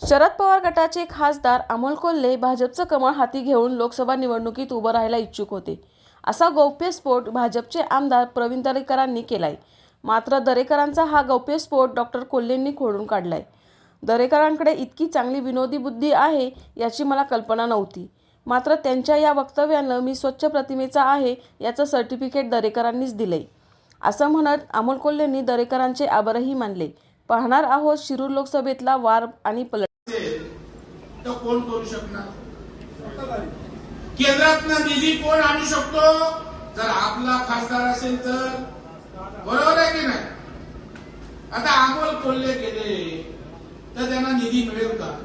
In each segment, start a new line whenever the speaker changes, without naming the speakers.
शरद पवार गटाचे खासदार अमोल कोल्हे भाजपचं कमळ हाती घेऊन लोकसभा निवडणुकीत उभं राहायला इच्छुक होते. असा गौप्यस्फोट भाजपचे आमदार प्रवीण दरेकरांनी केलाय. मात्र दरेकरांचा हा गौप्यस्फोट डॉक्टर कोल्हेंनी खोडून काढलाय. दरेकरांकडे इतकी चांगली विनोदी बुद्धी आहे याची मला कल्पना नव्हती. मात्र त्यांच्या या वक्तव्यानं मी स्वच्छ प्रतिमेचा आहे याचं सर्टिफिकेट दरेकरांनीच दिलंय. असं म्हणत अमोल कोल्हेंनी दरेकरांचे आभारही मानले. पाहणार आहोत शिरूर लोकसभेतला वार आणि पलट.
तर कोण करू शकणार? केंद्रातनं निधी कोण आणू शकतो? जर आपला खासदार असेल तर बरोबर आहे की नाही? आता अमोल खोलले गेले तर त्यांना निधी मिळेल का?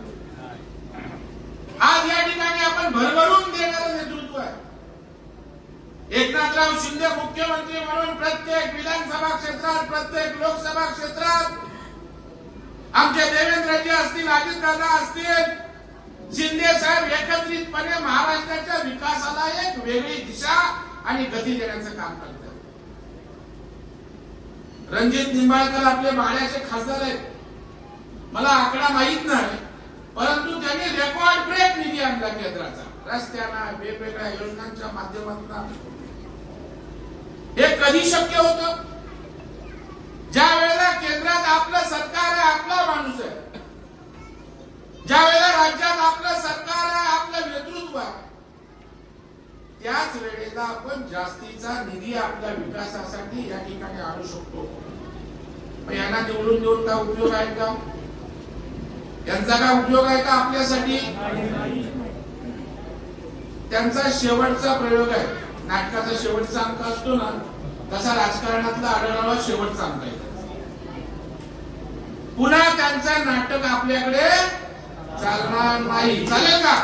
आज या ठिकाणी आपण भरभरून देणारं नेतृत्व आहे. एकनाथराव शिंदे मुख्यमंत्री म्हणून प्रत्येक विधानसभा क्षेत्रात प्रत्येक लोकसभा क्षेत्रात आमच्या देवेंद्रजी असतील अजितदादा असतील शिंदे साहेब एकत्रितपणे महाराष्ट्राच्या विकासाला एक वेगळी दिशा आणि गती देण्याचं काम करतात. रणजित निंबाळकर आपले माळ्याचे खासदार आहेत. मला आकडा माहीत नाही परंतु त्यांनी रेकॉर्ड ब्रेक निधी आणला केंद्राचा. रस्त्यांना वेगवेगळ्या योजनांच्या माध्यमातून. हे कधी शक्य होत? ज्या आपलं सरकार आहे आपला माणूस आहे. ज्या वेळेला राज्यात आपलं सरकार आहे आपलं नेतृत्व आहे त्याच वेळेला आपण जास्तीचा निधी आपल्या विकासासाठी या ठिकाणी आणू शकतो. यांना निवडून देऊन काय उपयोग आहे का? यांचा काय उपयोग आहे का आपल्यासाठी? त्यांचा शेवटचा प्रयोग आहे. नाटकाचा शेवटचा अंक असतो ना तसा राजकारणातला आढळावा शेवटचा अंक आहे. पुन्हा त्यांचं नाटक आपल्याकडे चालणार नाही. चालेल का?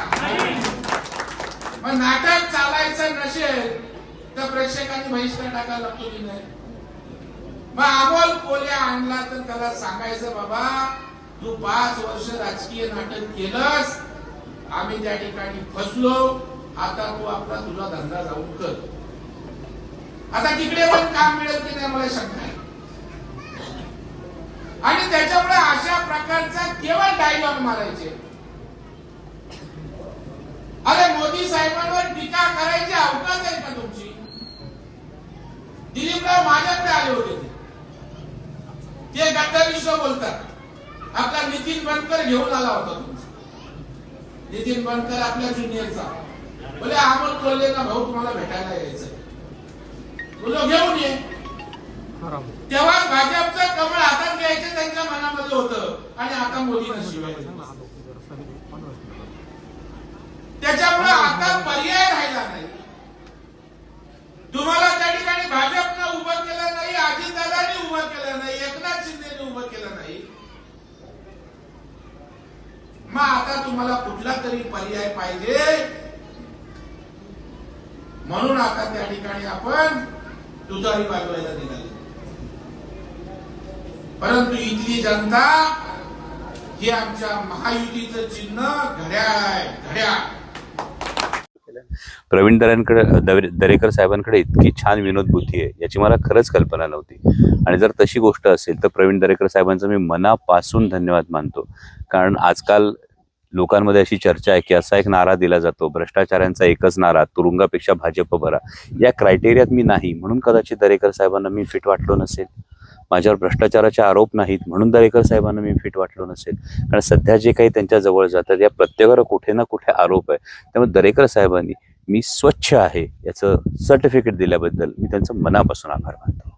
मग नाटक चालायचं नसेल तर प्रेक्षकांनी बहिष्कार टाकायला लागतो की नाही? मग अमोल कोल्या आणला तर त्याला सांगायचं बाबा तू पाच वर्ष राजकीय नाटक केलंस. आम्ही त्या ठिकाणी फसलो. आता तू आपला तुझा धंदा जाऊन कर. आता तिकडे पण काम मिळेल की नाही मला शंका आहे आणि त्याच्यामुळे अशा प्रकारचा केवळ डायलॉग मारायचे. अरे मोदी साहेबांवर टीका करायची अवकाश आहे का तुमची? दिलीपराव माझ्याकडे आले होते ते. ते गद्दारीश्वर बोलतात. आपला नितीन बनकर घेऊन आला होता तुमचा. नितीन बनकर आपल्या ज्युनियरचा बोले अमोल कोल्हे ना भाऊ तुम्हाला भेटायला यायचं बोलो घेऊन ये. तेव्हा भाजपचं कमळ हातात घ्यायचं त्यांच्या मनामध्ये होतं. आणि आता मोदींना शिवाय. त्याच्यामुळे आता पर्याय राहिला नाही. तुम्हाला त्या ठिकाणी भाजपनं उभं केलं नाही अजितदादांनी उभं केलं नाही एकनाथ शिंदेने उभं केलं नाही. मग आता तुम्हाला कुठला तरी पर्याय पाहिजे? म्हणून आता त्या ठिकाणी आपण तुतारी वाजवायला निघाले. परंतु इथली जनता हे आमच्या महायुतीचं चिन्ह घड्याळ आहे घड्याळ.
प्रवीण दरेंकडे दरेकर साहेबांकडे इतकी छान विनोद बुद्धी आहे याची मला खरंच कल्पना नव्हती. आणि जर तशी गोष्ट असेल तर प्रवीण दरेकर साहेबांचा मी मनापासून धन्यवाद मानतो. कारण आजकाल लोकांमध्ये अशी चर्चा आहे की असा एक नारा दिला जातो भ्रष्टाचारांचा एकच नारा तुरुंगापेक्षा भाजप भरा. या क्रायटेरियात मी नाही म्हणून कदाचित दरेकर साहेबांना मी फिट वाटलो नसेल. माझ्यावर भ्रष्टाचाराचे आरोप नाहीत म्हणून दरेकर साहेबांना मी फिट वाटलो नसेल. कारण सध्या जे काही त्यांच्या जवळ जातात या प्रत्येकावर कुठे ना कुठे आरोप आहे. त्यामुळे दरेकर साहेबांनी मी स्वच्छ आहे याचं सर्टिफिकेट दिल्याबद्दल मी त्यांचं मनापासून आभार मानतो.